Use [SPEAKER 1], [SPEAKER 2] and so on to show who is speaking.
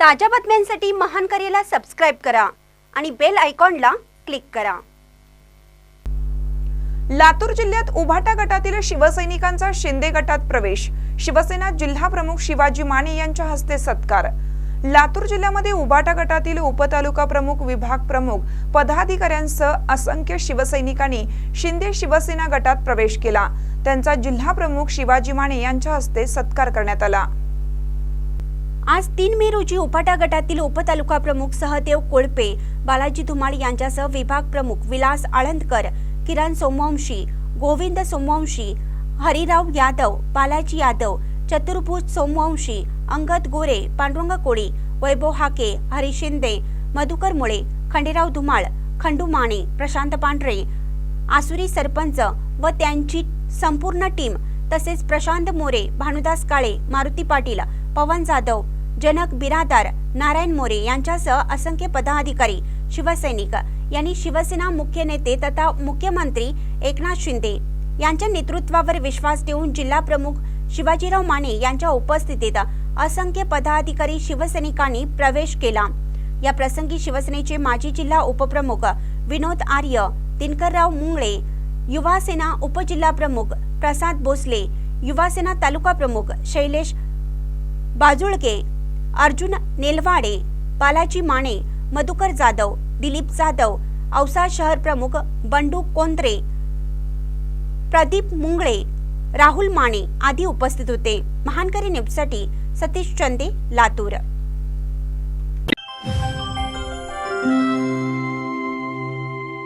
[SPEAKER 1] ताज्या बातम्यांसाठी महान करेला सबस्क्राईब करा आणि बेल आयकॉनला क्लिक करा.
[SPEAKER 2] लातूर जिल्ह्यात उभाटा गटातील शिवसैनिकांचा शिंदे गटात प्रवेश. शिवसेना जिल्हा प्रमुख शिवाजी माने यांच्या हस्ते सत्कार. लातूर जिल्ह्यामध्ये उभाटा गटातील उपतालुका प्रमुख विभाग प्रमुख पदाधिकाऱ्यांसह असंख्य शिवसैनिकांनी शिंदे शिवसेना गटात प्रवेश केला. त्यांचा जिल्हा प्रमुख शिवाजी माने यांच्या हस्ते सत्कार करण्यात आला.
[SPEAKER 1] आज तीन मे रोजी उपाटा गटातील उपतालुका प्रमुख सहदेव कोळपे बालाजी धुमाळ यांच्यासह विभाग प्रमुख विलास आळंदकर किरण सोमवंशी गोविंद सोमवंशी हरिराव यादव बालाजी यादव चतुर्भुज सोमवंशी अंगद गोरे पांडुरंग कोळी वैभव हाके हरी शिंदे मधुकर मुळे खंडेराव धुमाळ खंडू माने प्रशांत पांढरे आसुरी सरपंच व त्यांची संपूर्ण टीम तसेच प्रशांत मोरे भानुदास काळे मारुती पाटील पवन जाधव जनक बिरादार नारायण मोरे यांच्यासह असंख्य पदाधिकारी शिवसैनिक यांनी शिवसेना मुख्य नेते तथा मुख्यमंत्री एकनाथ शिंदे यांच्या नेतृत्वावर विश्वास ठेवून जिल्हा प्रमुख शिवाजीराव माने यांच्या उपस्थितीत असंख्य पदाधिकारी शिवसैनिकांनी प्रवेश केला. या प्रसंगी शिवसेनेचे माजी जिल्हा उपप्रमुख विनोद आर्य दिनकरराव मुंगळे युवा सेना उपजिल्हा प्रमुख प्रसाद भोसले युवा सेना तालुका प्रमुख शैलेश बाजुळके अर्जुन नेलवाडे बालाजी माने मधुकर जाधव दिलीप जाधव औसा शहर प्रमुख बंडू कोंद्रे प्रदीप मुंगळे राहुल माने आदी उपस्थित होते. महानकरी न्यूजसाठी सतीश चंदे लातूर.